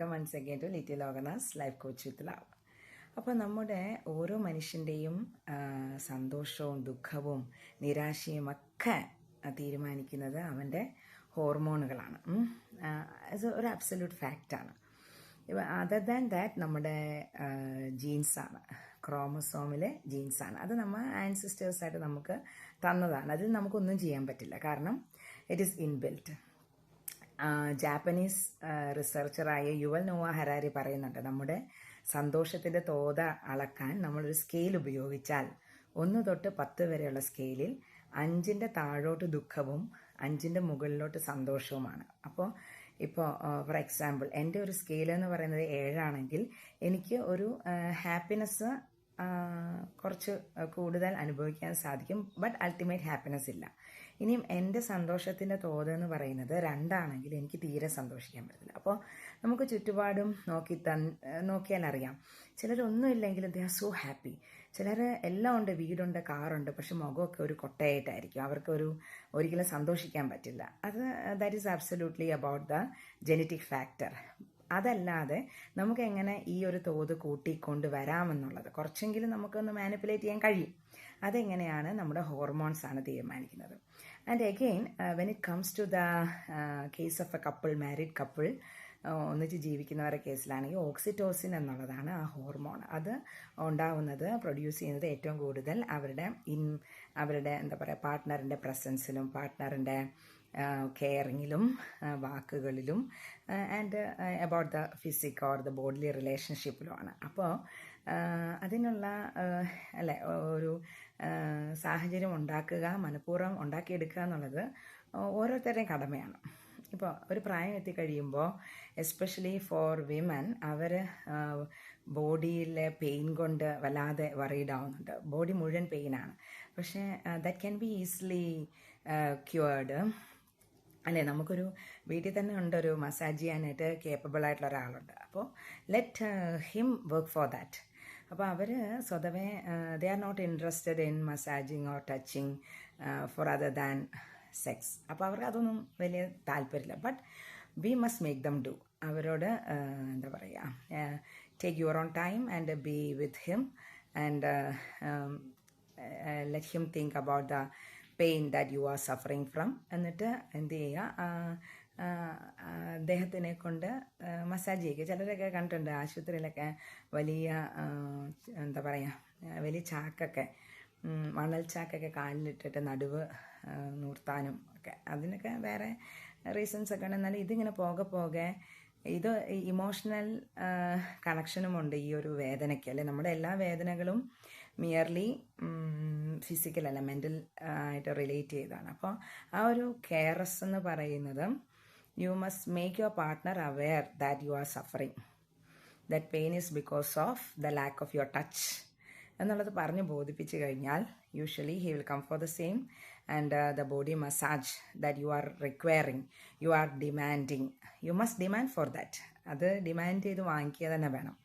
Welcome once again to little organs life coach with love അപ്പോൾ നമ്മുടെ ഓരോ മനുഷ്യന്റെയും സന്തോഷവും ദുഃഖവും നിരാശയും ഒക്കെ തീരുമാനിക്കുന്നത് അവന്റെ ഹോർമോണുകളാണ്. അത് ഒരു അബ്സല്യൂട്ട് ഫാക്റ്റാണ് അതർ ദാൻ ദാറ്റ് നമ്മുടെ ജീൻസാണ് ക്രോമസോമിലെ ജീൻസാണ് അത് നമ്മൾ ആൻസിസ്റ്റേഴ്സായിട്ട് നമുക്ക് തന്നതാണ്. അതിൽ നമുക്കൊന്നും ചെയ്യാൻ പറ്റില്ല. കാരണം ഇറ്റ് ഈസ് ഇൻബിൽറ്റ് ജാപ്പനീസ് റിസർച്ചറായ യുവൽ നോവ ഹരാരി പറയുന്നുണ്ട് നമ്മുടെ സന്തോഷത്തിന്റെ തോത അളക്കാൻ നമ്മളൊരു സ്കെയിൽ ഉപയോഗിച്ചാൽ ഒന്ന് തൊട്ട് പത്ത് വരെയുള്ള സ്കെയിലിൽ അഞ്ചിന്റെ താഴോട്ട് ദുഃഖവും അഞ്ചിന്റെ മുകളിലോട്ട് സന്തോഷവുമാണ്. അപ്പോൾ ഇപ്പോൾ ഫോർ എക്സാമ്പിൾ എന്റെ ഒരു സ്കെയിൽ എന്ന് പറയുന്നത് ഏഴാണെങ്കിൽ എനിക്ക് ഒരു ഹാപ്പിനെസ് കുറച്ച് കൂടുതൽ അനുഭവിക്കാൻ സാധിക്കും. ബട്ട് അൾട്ടിമേറ്റ് ഹാപ്പിനെസ് ഇല്ല. ഇനിയും എന്റെ സന്തോഷത്തിന്റെ തോത് എന്ന് പറയുന്നത് രണ്ടാണെങ്കിൽ എനിക്ക് തീരെ സന്തോഷിക്കാൻ പറ്റില്ല അപ്പോൾ നമുക്ക് ചുറ്റുപാടും നോക്കി തൻ നോക്കിയാൽ അറിയാം. ചിലരൊന്നും ഇല്ലെങ്കിലും ദേ ആർ സോ ഹാപ്പി ചിലർ എല്ലാം ഉണ്ട് വീടുണ്ട് കാറുണ്ട് പക്ഷെ മുഖമൊക്കെ ഒരു കൊട്ടയായിട്ടായിരിക്കും. അവർക്ക് ഒരു ഒരിക്കലും സന്തോഷിക്കാൻ പറ്റില്ല. അത് that is absolutely about the genetic factor അതല്ലാതെ നമുക്ക് എങ്ങനെ ഈ ഒരു തോത് കൂട്ടിക്കൊണ്ട് വരാമെന്നുള്ളത്? കുറച്ചെങ്കിലും നമുക്കൊന്ന് മാനിപ്പുലേറ്റ് ചെയ്യാൻ കഴിയും. അതെങ്ങനെയാണ് നമ്മുടെ ഹോർമോൺസ് ആണ് തീരുമാനിക്കുന്നത്. And again when it comes to the case of a couple married couple ഒന്നിച്ച് ജീവിക്കുന്നവരുടെ കേസിലാണെങ്കിൽ ഓക്സിറ്റോസിൻ എന്നുള്ളതാണ് ആ ഹോർമോൺ അത് ഉണ്ടാവുന്നത് പ്രൊഡ്യൂസ് ചെയ്യുന്നത് ഏറ്റവും കൂടുതൽ അവരുടെ ഇൻ അവരുടെ എന്താ പറയുക പാർട്ട്ണറിന്റെ പ്രസൻസിലും പാർട്ട്ണറിന്റെ കെയറിങ്ങിലും വാക്കുകളിലും and about the physique or the bodily റിലേഷൻഷിപ്പിലുമാണ് അപ്പോൾ അതിനുള്ള അല്ലെ ഒരു സാഹചര്യം ഉണ്ടാക്കുക മനഃപൂർവം ഉണ്ടാക്കിയെടുക്കുക എന്നുള്ളത് ഓരോരുത്തരുടെയും കടമയാണ്. ഇപ്പോൾ ഒരു പ്രായം എത്തിക്കഴിയുമ്പോൾ എസ്പെഷ്യലി ഫോർ വിമൻ അവർ ബോഡിയിലെ പെയിൻ കൊണ്ട് വല്ലാതെ വറീഡ് ആവുന്നുണ്ട്. ബോഡി മുഴുവൻ പെയിനാണ് പക്ഷേ that can be easily cured അല്ലേ? നമുക്കൊരു വീട്ടിൽ തന്നെ ഉണ്ട് ഒരു മസാജ് ചെയ്യാനായിട്ട് കേപ്പബിൾ ആയിട്ടുള്ള ഒരാളുണ്ട്. അപ്പോൾ let him work for that അപ്പോൾ അവർ സ്വതവേ they are not interested in massaging or touching for other than sex അപ്പോൾ അവർക്ക് അതൊന്നും വലിയ താല്പര്യമില്ല. But we must make them do അവരോട് എന്താ പറയുക take your own time and be with him and let him think about the pain that you are suffering from എന്നിട്ട് എന്ത് ചെയ്യുക? അദ്ദേഹത്തിനെ കൊണ്ട് മസാജ് ചെയ്യുക. ചിലരൊക്കെ കണ്ടിട്ടുണ്ട് ആശുപത്രിയിലൊക്കെ വലിയ എന്താ പറയുക വലിയ ചാക്കൊക്കെ മണൽ ചാക്കൊക്കെ കാലിലിട്ടിട്ട് നടുവ് നൂർത്താനും ഒക്കെ. അതിനൊക്കെ വേറെ റീസൺസ് ഒക്കെ ഉണ്ട്. എന്നാലും ഇതിങ്ങനെ പോകെ പോകെ ഇത് ഇമോഷണൽ കണക്ഷനും ഉണ്ട് ഈ ഒരു വേദനയ്ക്ക്. അല്ലെ നമ്മുടെ എല്ലാ വേദനകളും മിയർലി ഫിസിക്കൽ അല്ല മെന്റൽ ആയിട്ട് റിലേറ്റ് ചെയ്തതാണ് അപ്പോൾ ആ ഒരു കെയറസ് എന്ന് പറയുന്നത് you must make your partner aware that you are suffering that pain is because of the lack of your touch എന്നുള്ളത് പറഞ്ഞ് ബോധിപ്പിച്ച് കഴിഞ്ഞാൽ usually he will come for the same and the body massage that you are requiring you are demanding you must demand for that അത് demand ചെയ്ത് വാങ്ങിക്കുക തന്നെ വേണം.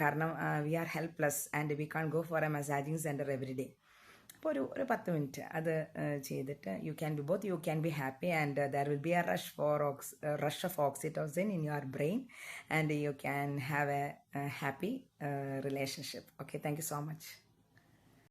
കാരണം we are helpless and we can't go for a massaging centre every day അപ്പോൾ ഒരു ഒരു പത്ത് മിനിറ്റ് അത് ചെയ്തിട്ട് you can be both you can be happy and there will be a rush for ox rush of oxytocin in your brain and you can have a happy relationship okay thank you so much